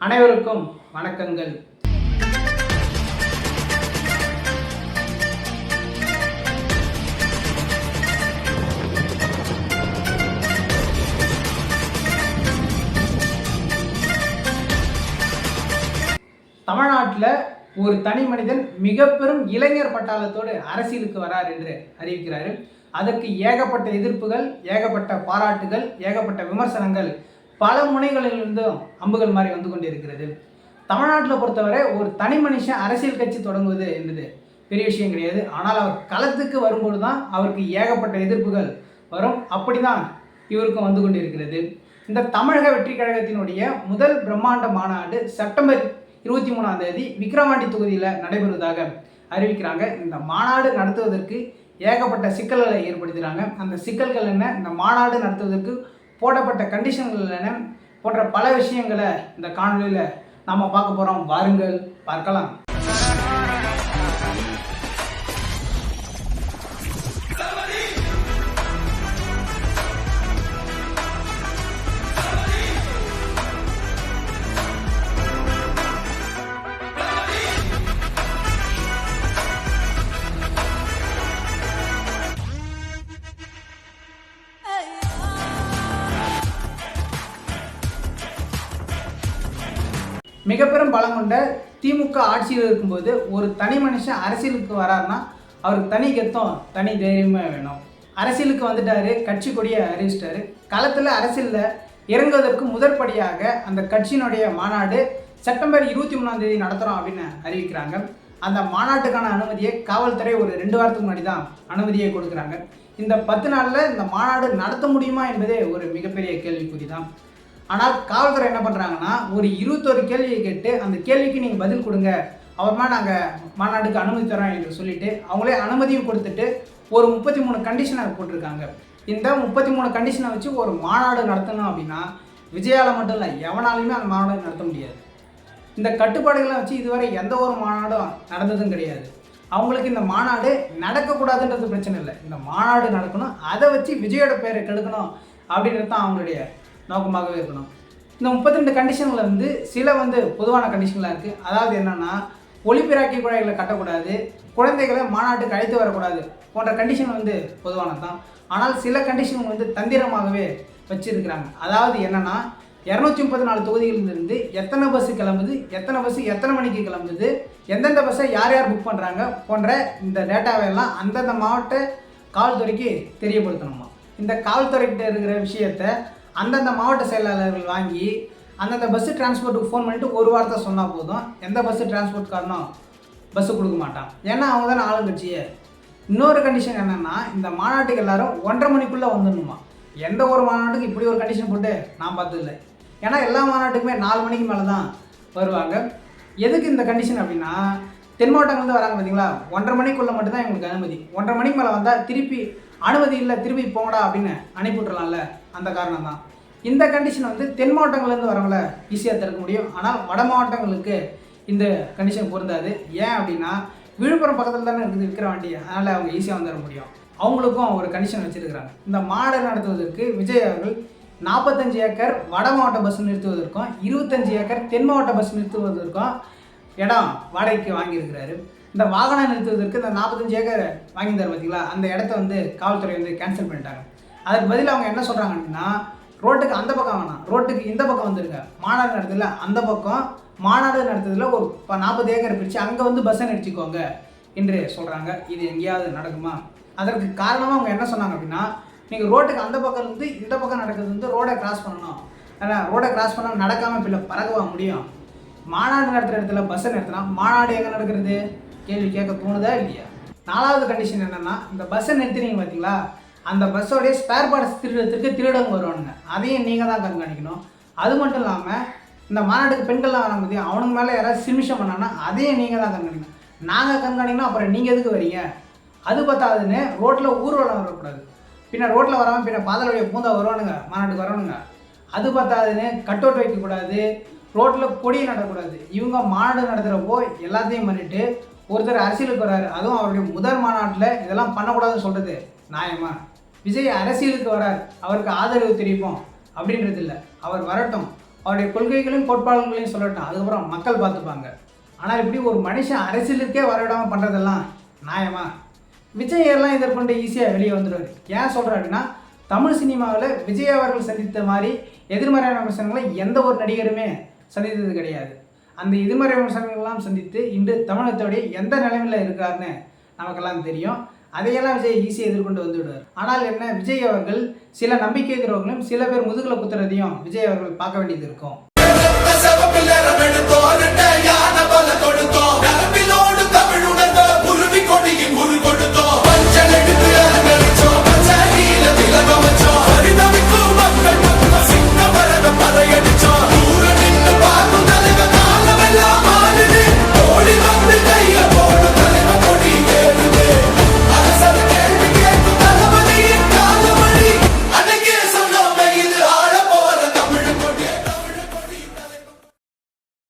அனைவருக்கும் வணக்கங்கள். தமிழ்நாட்டில் ஒரு தனி மனிதன் மிக பெரும் இளைஞர் பட்டாளத்தோடு அரசியலுக்கு வரார் என்று அறிவிக்கிறாரு. அதற்கு ஏகப்பட்ட எதிர்ப்புகள் ஏகப்பட்ட பாராட்டுகள் ஏகப்பட்ட விமர்சனங்கள் பல முனைகளிலிருந்தும் அம்புகள் மாதிரி வந்து கொண்டிருக்கிறது. தமிழ்நாட்டில் பொறுத்தவரை ஒரு தனி மனுஷன் அரசியல் கட்சி தொடங்குவது என்பது பெரிய விஷயம் கிடையாது. ஆனால் அவர் களத்துக்கு வரும்போது தான் அவருக்கு ஏகப்பட்ட எதிர்ப்புகள் வரும். அப்படி தான் இவருக்கும் வந்து கொண்டிருக்கிறது. இந்த தமிழக வெற்றி கழகத்தினுடைய முதல் பிரம்மாண்ட மாநாடு செப்டம்பர் இருபத்தி மூணாம் தேதி விக்கிரவாண்டி தொகுதியில் நடைபெறுவதாக அறிவிக்கிறாங்க. இந்த மாநாடு நடத்துவதற்கு ஏகப்பட்ட சிக்கல்களை ஏற்படுத்துகிறாங்க அந்த சிக்கல்கள் என்ன? இந்த மாநாடு நடத்துவதற்கு போடப்பட்ட கண்டிஷன்கள் என்ன? போன்ற பல விஷயங்களை இந்த காணொலியில் நாம் பார்க்க போகிறோம் வாருங்கள் பார்க்கலாம். மிக பெரும் பலம் கொண்ட திமுக ஆட்சியில் இருக்கும்போது ஒரு தனி மனுஷன் அரசியலுக்கு வராருன்னா அவருக்கு தனி கெத்தம் தனி தைரியமே வேணும். அரசியலுக்கு வந்துட்டாரு கட்சி கொடியை அறிவிச்சிட்டாரு. களத்தில் அரசியலில் இறங்குவதற்கு முதற்படியாக அந்த கட்சியினுடைய மாநாடு செப்டம்பர் இருபத்தி மூணாம் தேதி நடத்துகிறோம் அப்படின்னு அறிவிக்கிறாங்க. அந்த மாநாட்டுக்கான அனுமதியை காவல்துறை ஒரு ரெண்டு வாரத்துக்கு முன்னாடி தான் அனுமதியை கொடுக்குறாங்க. இந்த பத்து நாளில் இந்த மாநாடு நடத்த முடியுமா என்பதே ஒரு மிகப்பெரிய கேள்விக்குறி தான் ஆனால் காவல்துறை என்ன பண்ணுறாங்கன்னா ஒரு இருபத்தொரு கேள்வியை கேட்டு அந்த கேள்விக்கு நீங்கள் பதில் கொடுங்க. அப்புறமா நாங்கள் மாநாட்டுக்கு அனுமதி தரோம் என்று சொல்லிட்டு அவங்களே அனுமதியும் கொடுத்துட்டு ஒரு முப்பத்தி மூணு கண்டிஷனை போட்டிருக்காங்க. இந்த முப்பத்தி மூணு கண்டிஷனை வச்சு ஒரு மாநாடு நடத்தணும் அப்படின்னா விஜயால மட்டும் இல்லை எவனாலையுமே அந்த மாநாடு நடத்த முடியாது. இந்த கட்டுப்பாடுகளை வச்சு இதுவரை எந்த ஒரு மாநாடும் நடந்ததும் கிடையாது. அவங்களுக்கு இந்த மாநாடு நடக்கக்கூடாதுன்றது பிரச்சனை இல்லை. இந்த மாநாடு நடக்கணும் அதை வச்சு விஜயோட பேரை கெடுக்கணும் அப்படின்றது தான் அவங்களுடைய நோக்கமாகவே இருக்கணும். இந்த முப்பத்தி ரெண்டு கண்டிஷனில் வந்து சில வந்து பொதுவான கண்டிஷன்லாம் இருக்குது அதாவது என்னென்னா ஒளிபிராக்கி குழாய்களை கட்டக்கூடாது குழந்தைகளை மாநாட்டுக்கு அழைத்து வரக்கூடாது போன்ற கண்டிஷன் வந்து பொதுவானது தான் ஆனால் சில கண்டிஷன் வந்து தந்திரமாகவே வச்சுருக்கிறாங்க. அதாவது என்னென்னா இரநூத்தி முப்பத்தி நாலு தொகுதிகளிலிருந்து எத்தனை பஸ்ஸு கிளம்புது எத்தனை பஸ்ஸு எத்தனை மணிக்கு கிளம்புது எந்தெந்த பஸ்ஸை யார் யார் புக் பண்ணுறாங்க போன்ற இந்த டேட்டாவையெல்லாம் அந்தந்த மாவட்ட காவல்துறைக்கு தெரியப்படுத்தணுமா. இந்த காவல்துறைக்கிட்ட இருக்கிற விஷயத்த அந்தந்த மாவட்ட செயலாளர்கள் வாங்கி அந்தந்த பஸ்ஸு டிரான்ஸ்போர்ட்டுக்கு ஃபோன் பண்ணிட்டு ஒரு வாரத்தை சொன்னால் போதும். எந்த பஸ்ஸு டிரான்ஸ்போர்ட் காரணம் பஸ்ஸு கொடுக்க மாட்டான். ஏன்னா அவங்க தானே ஆளுங்கட்சியே. இன்னொரு கண்டிஷன் என்னென்னா இந்த மாநாட்டுக்கு எல்லாரும் ஒன்றரை மணிக்குள்ளே வந்துடணுமா? எந்த ஒரு மாநாட்டுக்கு இப்படி ஒரு கண்டிஷன் போட்டு நான் பார்த்ததில்லை. ஏன்னா எல்லா மாநாட்டுக்குமே நாலு மணிக்கு மேலே தான் வருவாங்க. எதுக்கு இந்த கண்டிஷன் அப்படின்னா தென் மாவட்டங்கள்லேருந்து வராங்க பார்த்தீங்களா ஒன்றரை மணிக்குள்ளே மட்டும்தான் எங்களுக்கு அனுமதி. ஒன்றரை மணிக்கு மேலே வந்தால் திருப்பி அனுமதி இல்லை திரும்பி போங்கடா அப்படின்னு அனுப்பிவிட்றலாம்ல அந்த காரணம் தான் இந்த கண்டிஷன் வந்து தென் மாவட்டங்கள்லேருந்து வரவங்கள ஈஸியாக திறக்க முடியும். ஆனால் வட மாவட்டங்களுக்கு இந்த கண்டிஷன் பொருந்தாது. ஏன் அப்படின்னா விழுப்புரம் பக்கத்தில் தானே இருக்குது இருக்கிற வண்டி அதனால் அவங்க ஈஸியாக வந்துட முடியும். அவங்களுக்கும் ஒரு கண்டிஷன் வச்சுருக்கிறாங்க. இந்த மாடல் நடத்துவதற்கு விஜய் அவர்கள் நாற்பத்தஞ்சு ஏக்கர் வட மாவட்ட பஸ் நிறுத்துவதற்கும் இருபத்தஞ்சு ஏக்கர் தென் மாவட்ட பஸ் நிறுத்துவதற்கும் இடம் வாடகைக்கு வாங்கியிருக்கிறாரு. இந்த வாகனம் நிறுத்துவதற்கு இந்த நாற்பத்தஞ்சு ஏக்கர் வாங்கியிருந்தார் பார்த்தீங்களா அந்த இடத்த வந்து காவல்துறை வந்து கேன்சல் பண்ணிட்டாங்க. அதுக்கு பதில் அவங்க என்ன சொல்கிறாங்க அப்படின்னா ரோட்டுக்கு அந்த பக்கம் வேணாம். ரோட்டுக்கு இந்த பக்கம் வந்துருங்க. மாநாடு நடத்தல அந்த பக்கம் மாநாடு நடத்துறதுல ஒரு ப- நாற்பது ஏக்கர் பிரித்து அங்கே வந்து பஸ்ஸை நிறுத்திக்கோங்க என்று சொல்கிறாங்க இது எங்கேயாவது நடக்குமா? அதற்கு காரணமாக அவங்க என்ன சொன்னாங்க அப்படின்னா நீங்கள் ரோட்டுக்கு அந்த பக்கம் இருந்து இந்த பக்கம் நடக்கிறது வந்து ரோடை கிராஸ் பண்ணணும். ஏன்னா ரோடை கிராஸ் பண்ணால் நடக்காமல் பிள்ளை பறக்கவா முடியும்? மாநாடு நடத்துகிற இடத்துல பஸ்ஸை நிறுத்தினா மாநாடு எங்கே நடக்கிறது? கேள்வி கேட்க தோணுதா இல்லையா? நாலாவது கண்டிஷன் என்னென்னா இந்த பஸ்ஸை நிறுத்தினீங்க பார்த்தீங்களா அந்த பஸ்ஸோடைய ஸ்பேர் பார்ட்ஸ் திருடத்துக்கு திருடங்க வருவானுங்க அதையும் நீங்கள் தான் கண்காணிக்கணும். அது மட்டும் இல்லாமல் இந்த மாநாட்டுக்கு பெண்கள்லாம் வராங்க பார்த்தியா அவனுங்க மேலே யாராவது சிமிஷம் பண்ணாங்கன்னா அதையும் நீங்கள் தான் கண்காணிக்கணும். நாங்கள் கண்காணிக்கணும் அப்புறம் நீங்கள் எதுக்கு வரீங்க? அது பத்தாதுன்னு ரோட்டில் ஊர்வலம் வரக்கூடாது. பின்ன ரோட்டில் வராமல் பின்ன பாதல் வழியை பூந்தா வருவானுங்க மாநாட்டுக்கு வரணுங்க அது பத்தாதுன்னு கட் அவுட் வைக்கக்கூடாது. ரோட்டில் கொடி நடக்கூடாது. இவங்க மாநாடு நடத்துகிறப்போ எல்லாத்தையும் பண்ணிட்டு ஒருத்தர் அரசியலுக்கு வராரு. அதுவும் அவருடைய முதல் மாநாட்டில் இதெல்லாம் பண்ணக்கூடாதுன்னு சொல்கிறது நியாயமா? விஜய் அரசியலுக்கு வரார். அவருக்கு ஆதரவு தெரிவிப்போம் அப்படின்றது இல்லை. அவர் வரட்டும். அவருடைய கொள்கைகளையும் கோட்பாடுகளையும் சொல்லட்டும். அதுக்கப்புறம் மக்கள் பார்த்துப்பாங்க. ஆனால் இப்படி ஒரு மனுஷன் அரசியலுக்கே வரவிடாமல் பண்ணுறதெல்லாம் நியாயமா? விஜய் எல்லாம் இதற்கொண்டு ஈஸியாக வெளியே வந்துடுவார். ஏன் சொல்கிறாருன்னா தமிழ் சினிமாவில் விஜய் அவர்கள் சந்தித்த மாதிரி எதிர்மறையான விமர்சனங்களை எந்த ஒரு நடிகருமே சந்தித்தது கிடையாது. அந்த எதிர்மறை விமர்சனங்கள்லாம் சந்தித்து இன்று தமிழகத்தோடைய எந்த நிலைமையில் இருக்காருன்னு நமக்கெல்லாம் தெரியும். அதையெல்லாம் விஜய் ஈஸியாக எதிர்கொண்டு வந்துவிடுவார். ஆனால் என்ன விஜய் அவர்கள் சில நம்பிக்கை இருக்கிறவங்களும் சில பேர் முதுகலை குத்துறதையும் விஜய் அவர்கள் பார்க்க வேண்டியது இருக்கும்.